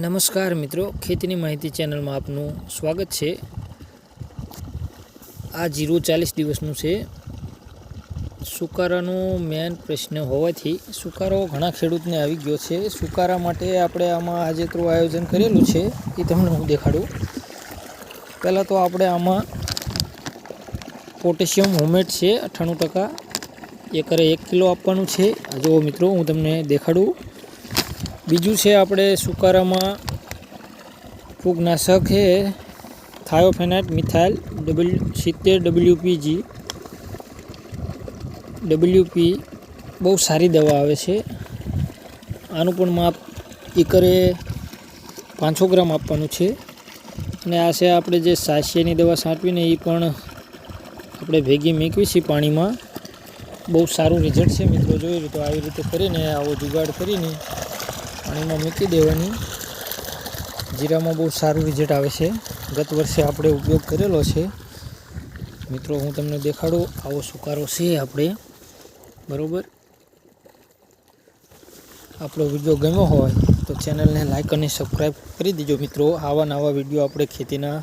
નમસ્કાર મિત્રો, ખેતીની માહિતી ચેનલમાં આપનું સ્વાગત છે. આ જીરો ચાલીસ દિવસનું છે. સુકારાનો મેન પ્રશ્ન હોવાથી સુકારો ઘણા ખેડૂતને આવી ગયો છે. સુકારા માટે આપણે આમાં આજે તો આયોજન કરેલું છે. એ તમને હું દેખાડું. પહેલાં તો આપણે આમાં પોટેશિયમ હોમેટ છે, અઠ્ઠાણું ટકા. એકરે એક કિલો આપવાનું છે. જુઓ મિત્રો, હું તમને દેખાડું. બીજું છે આપણે સુકારામાં ફૂગનાશક છે, થાયોફેનાઇટ મિથાઇલ ડબલ્યુ સિત્તેર ડબલ્યુપીજી. ડબલ્યુપી બહુ સારી દવા આવે છે. આનું પણ માપ એકરે પાંચસો ગ્રામ આપવાનું છે. અને આ છે આપણે જે સાસિયાની દવા છાંટવીને એ પણ આપણે ભેગી મેકવી છે પાણીમાં. બહુ સારું રિઝલ્ટ છે મિત્રો, જોઈ તો આવી રીતે કરીને આવો જુગાડ કરીને પાણીમાં મૂકી દેવાની. જીરામાં બહુ સારું રિઝલ્ટ આવે છે. ગત વર્ષે આપણે ઉપયોગ કરેલો છે. મિત્રો, હું તમને દેખાડું. આવો સુકારો છે આપણે. બરાબર? આપણો વીડિયો ગમ્યો હોય તો ચેનલને લાઇક અને સબસ્ક્રાઈબ કરી દીજો મિત્રો. આવા નવા વીડિયો આપણે ખેતીના